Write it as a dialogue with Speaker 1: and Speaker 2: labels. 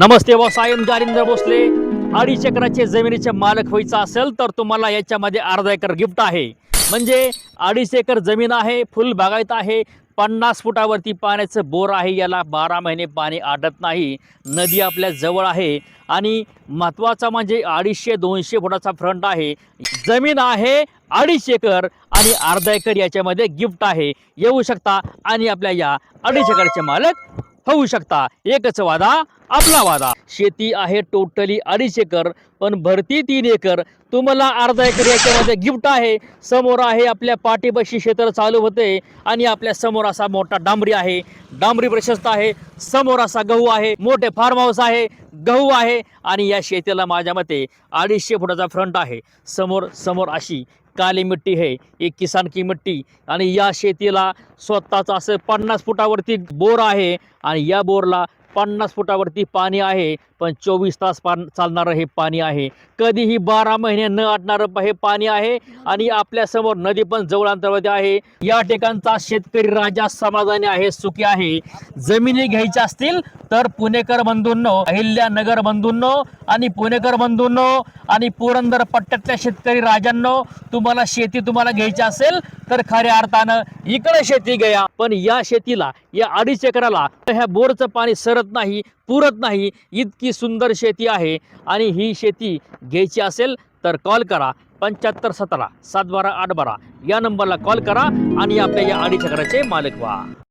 Speaker 1: नमस्ते व सायन गारिंद्र भोसले. अडीच एकराचे जमिनीचे मालक व्हायचं असेल तर तुम्हाला याच्यामध्ये अर्धा एकर गिफ्ट आहे. म्हणजे अडीच एकर जमीन आहे फुल बागायत आहे पन्नास फुटावरती पाण्याचं बोर आहे याला बारा महिने पाणी आटत नाही. नदी आपल्या जवळ आहे आणि महत्त्वाचा म्हणजे अडीचशे दोनशे फुटाचा फ्रंट आहे. जमीन आहे अडीच एकर आणि अर्धा एकर याच्यामध्ये गिफ्ट आहे. येऊ शकता आणि आपल्या या अडीच एकरचे मालक होऊ शकता. एकच वादा आपला वादा. शेती आहे टोटली अडीच एकर पण भरती तीन एकर. तुम्हाला अर्धा एकर याच्यामध्ये गिफ्ट आहे. समोर आहे आपल्या पाठीपाशी क्षेत्र चालू होते आणि आपल्यासमोर असा मोठा डांबरी आहे. डांबरी प्रशस्त आहे. समोर असा गहू आहे. मोठे फार्म हाऊस आहे. गहू आहे. आणि या शेतीला माझ्या मते अडीचशे फुटाचा फ्रंट आहे. समोर समोर अशी काली मिट्टी है एक किसान की मिट्टी. आणि या शेतीला स्वतःचं असं पन्नास फुटावरती बोर आहे. आणि या बोरला पन्नास फुटावरती पाणी आहे. पण चोवीस तास पान चालणारं हे पाणी आहे. कधीही बारा महिने न आटणारं हे पाणी आहे आणि आपल्यासमोर नदी पण जवळ अंतरावरती आहे. या ठिकाणचा शेतकरी राजा समाधानी आहे सुखी आहे. जमिनी घ्यायच्या असतील तर पुणेकर बंधूंनो अहिल्यानगर बंधूंनो आणि पुणेकर बंधूंनो आणि पुरंदर पट्ट्यातल्या शेतकरी राजांनो तुम्हाला शेती तुम्हाला घ्यायची असेल तर खऱ्या अर्थानं इकडे शेती घ्या. पण या शेतीला या अडीच एकराला ह्या बोरचं पाणी सरत नाही पुरत नाही इतकी इतकी सुंदर शेती आहे आणि ही शेती घ्यायची असेल तर कॉल करा पंच्याहत्तर सतरा सात बारा आठ बारा या नंबरला कॉल करा आणि आपल्या या अडीच एकराचे मालक व्हा.